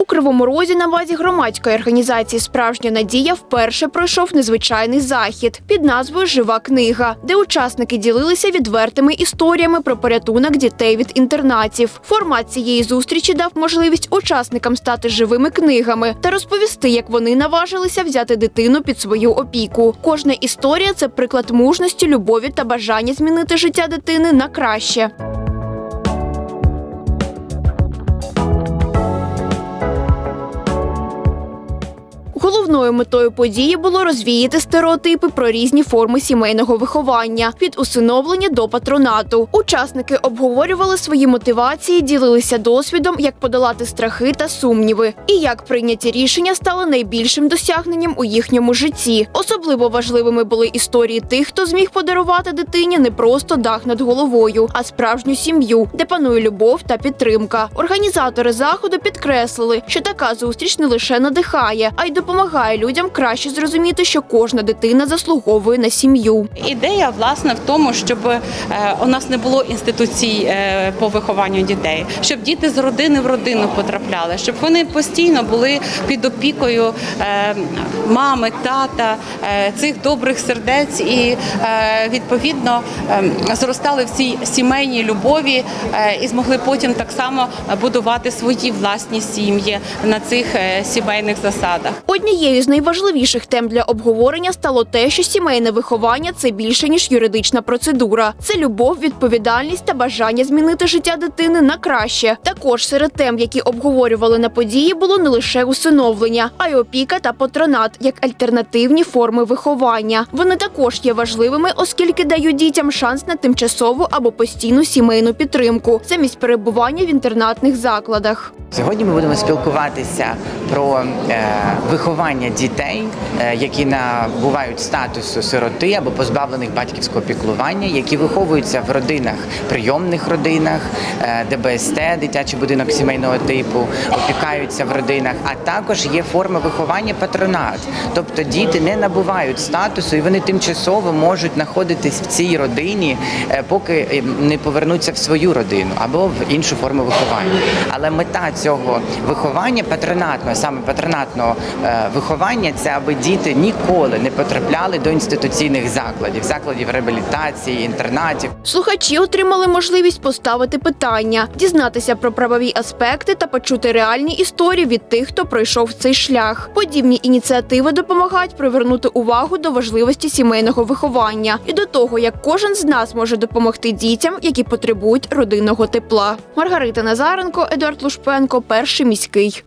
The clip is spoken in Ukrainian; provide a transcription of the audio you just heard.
У Кривому Розі на базі громадської організації Справжня надія вперше пройшов незвичайний захід під назвою Жива книга, де учасники ділилися відвертими історіями про порятунок дітей від інтернатів. Формат цієї зустрічі дав можливість учасникам стати живими книгами та розповісти, як вони наважилися взяти дитину під свою опіку. Кожна історія це приклад мужності, любові та бажання змінити життя дитини на краще. Головною метою події було розвіяти стереотипи про різні форми сімейного виховання від усиновлення до патронату. Учасники обговорювали свої мотивації, ділилися досвідом, як подолати страхи та сумніви, і як прийняті рішення стали найбільшим досягненням у їхньому житті. Особливо важливими були історії тих, хто зміг подарувати дитині не просто дах над головою, а справжню сім'ю, де панує любов та підтримка. Організатори заходу підкреслили, що така зустріч не лише надихає, а й допомагає людям краще зрозуміти, що кожна дитина заслуговує на сім'ю. Ідея власне в тому, щоб е, у нас не було інституцій е, по вихованню дітей, щоб діти з родини в родину потрапляли, щоб вони постійно були під опікою е, мами, тата, цих добрих сердець і відповідно зростали в цій сімейній любові і змогли потім так само будувати свої власні сім'ї на цих сімейних засадах. Однією з найважливіших тем для обговорення стало те, що сімейне виховання це більше ніж юридична процедура. Це любов, відповідальність та бажання змінити життя дитини на краще. Також серед тем, які обговорювали на події, було не лише усиновлення, а й опіка та патронат як альтернативні форми виховання. Вони також є важливими, оскільки дають дітям шанс на тимчасову або постійну сімейну підтримку замість перебування в інтернатних закладах. Сьогодні ми будемо спілкуватися про е, виховання дітей, е, які набувають статусу сироти або позбавлених батьківського піклування, які виховуються в родинах, прийомних родинах, е, ДБСТ, дитячий будинок сімейного типу, опікаються в родинах, а також є форма виховання патронат. Тобто діти не набувають статусу і вони тимчасово можуть знаходитись в цій родині, е, поки не повернуться в свою родину або в іншу форму виховання. Але мета цього виховання патронатного, саме патронатного е, виховання, це аби діти ніколи не потрапляли до інституційних закладів, закладів реабілітації, інтернатів. Слухачі отримали можливість поставити питання, дізнатися про правові аспекти та почути реальні історії від тих, хто пройшов цей шлях. Подібні ініціативи допомагають привернути увагу до важливості сімейного виховання і до того, як кожен з нас може допомогти дітям, які потребують родинного тепла. Маргарита Назаренко, Едуард Лушпенко, перший міський.